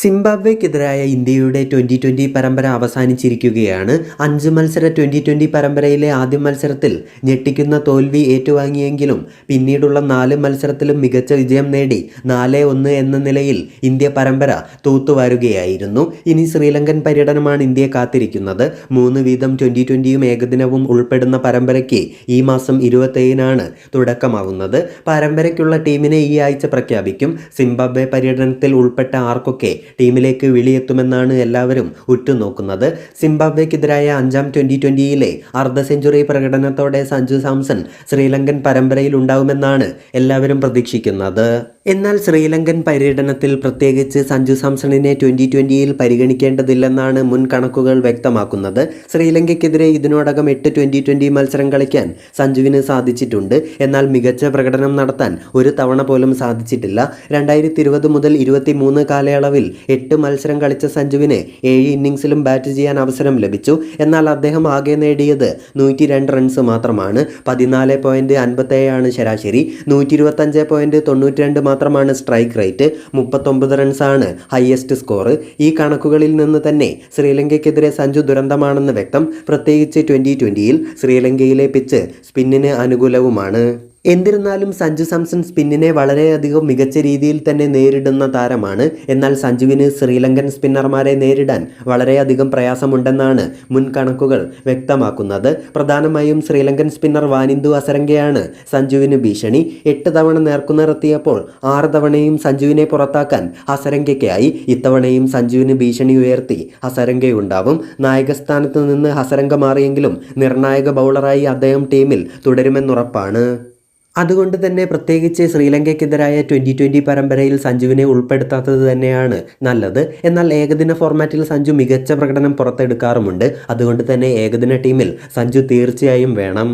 സിംബാബ്വേക്കെതിരായ ഇന്ത്യയുടെ twenty twenty പരമ്പര അവസാനിച്ചിരിക്കുകയാണ്. അഞ്ച് മത്സര ട്വന്റി ട്വന്റി പരമ്പരയിലെ ആദ്യ മത്സരത്തിൽ ഞെട്ടിക്കുന്ന തോൽവി ഏറ്റുവാങ്ങിയെങ്കിലും പിന്നീടുള്ള നാല് മത്സരത്തിലും മികച്ച വിജയം നേടി നാല് ഒന്ന് എന്ന നിലയിൽ ഇന്ത്യ പരമ്പര തൂത്തുവാരുകയായിരുന്നു. ഇനി ശ്രീലങ്കൻ പര്യടനമാണ് ഇന്ത്യയെ കാത്തിരിക്കുന്നത്. മൂന്ന് വീതം ട്വന്റി ട്വന്റിയും ഏകദിനവും ഉൾപ്പെടുന്ന പരമ്പരയ്ക്ക് ഈ മാസം ഇരുപത്തേഴിനാണ് തുടക്കമാവുന്നത്. പരമ്പരയ്ക്കുള്ള ടീമിനെ ഈ ആഴ്ച പ്രഖ്യാപിക്കും. സിംബാബ്വെ പര്യടനത്തിൽ ഉൾപ്പെട്ട ആർക്കൊക്കെ ടീമിലേക്ക് വിളിയെത്തുമെന്നാണ് എല്ലാവരും ഉറ്റുനോക്കുന്നത്. സിംബാബ്വേക്കെതിരായ അഞ്ചാം ട്വന്റി ട്വന്റിയിലെ അർദ്ധ സെഞ്ചുറി പ്രകടനത്തോടെ സഞ്ജു സാംസൺ ശ്രീലങ്കൻ പരമ്പരയിൽ ഉണ്ടാവുമെന്നാണ് എല്ലാവരും പ്രതീക്ഷിക്കുന്നത്. എന്നാൽ ശ്രീലങ്കൻ പര്യടനത്തിൽ പ്രത്യേകിച്ച് സഞ്ജു സാംസണിനെ ട്വന്റി ട്വന്റിയിൽ പരിഗണിക്കേണ്ടതില്ലെന്നാണ് മുൻ കണക്കുകൾ വ്യക്തമാക്കുന്നത്. ശ്രീലങ്കയ്ക്കെതിരെ ഇതിനോടകം എട്ട് ട്വന്റി ട്വന്റി മത്സരം കളിക്കാൻ സഞ്ജുവിന് സാധിച്ചിട്ടുണ്ട്. എന്നാൽ മികച്ച പ്രകടനം നടത്താൻ ഒരു തവണ പോലും സാധിച്ചിട്ടില്ല. രണ്ടായിരത്തി ഇരുപത് മുതൽ ഇരുപത്തി മൂന്ന് കാലയളവിൽ എട്ട് മത്സരം കളിച്ച സഞ്ജുവിന് ഏഴ് ഇന്നിങ്സിലും ബാറ്റ് ചെയ്യാൻ അവസരം ലഭിച്ചു. എന്നാൽ അദ്ദേഹം ആകെ നേടിയത് നൂറ്റി രണ്ട് റൺസ് മാത്രമാണ്. പതിനാല് പോയിന്റ് അൻപത്തേഴാണ് ശരാശരി. നൂറ്റി ഇരുപത്തഞ്ച് പോയിന്റ് തൊണ്ണൂറ്റി രണ്ട് മാത്രമാണ് സ്ട്രൈക്ക് റേറ്റ് മുപ്പത്തൊമ്പത് റൺസാണ് ഹയസ്റ്റ് സ്കോർ ഈ കണക്കുകളിൽ നിന്ന് തന്നെ ശ്രീലങ്കയ്ക്കെതിരെ സഞ്ജു ദുരന്തമാണെന്ന് വ്യക്തം. പ്രത്യേകിച്ച് ട്വന്റി ട്വന്റിയിൽ ശ്രീലങ്കയിലെ പിച്ച് സ്പിന്നിന് അനുകൂലവുമാണ്. എന്നിരുന്നാലും സഞ്ജു സാംസൺ സ്പിന്നിനെ വളരെയധികം മികച്ച രീതിയിൽ തന്നെ നേരിടുന്ന താരമാണ്. എന്നാൽ സഞ്ജുവിന് ശ്രീലങ്കൻ സ്പിന്നർമാരെ നേരിടാൻ വളരെയധികം പ്രയാസമുണ്ടെന്നാണ് മുൻ കണക്കുകൾ വ്യക്തമാക്കുന്നത്. പ്രധാനമായും ശ്രീലങ്കൻ സ്പിന്നർ വാനിന്ദു അസരങ്കയാണ് സഞ്ജുവിന് ഭീഷണി. എട്ട് തവണ നേർക്കുനിറത്തിയപ്പോൾ ആറ് തവണയും സഞ്ജുവിനെ പുറത്താക്കാൻ ഹസരങ്കയ്ക്കായി ഇത്തവണയും സഞ്ജുവിന് ഭീഷണി ഉയർത്തി ഹസരങ്കയുണ്ടാവും നായകസ്ഥാനത്ത് നിന്ന് ഹസരങ്ക മാറിയെങ്കിലും നിർണായക ബൗളറായി അദ്ദേഹം ടീമിൽ തുടരുമെന്നുറപ്പാണ്. അതുകൊണ്ട് തന്നെ പ്രത്യേകിച്ച് ശ്രീലങ്കയ്ക്കെതിരായ ട്വന്റി ട്വന്റി പരമ്പരയിൽ സഞ്ജുവിനെ ഉൾപ്പെടുത്താത്തത് തന്നെയാണ് നല്ലത്. എന്നാൽ ഏകദിന ഫോർമാറ്റിൽ സഞ്ജു മികച്ച പ്രകടനം പുറത്തെടുക്കാറുമുണ്ട്. അതുകൊണ്ട് തന്നെ ഏകദിന ടീമിൽ സഞ്ജു തീർച്ചയായും വേണം.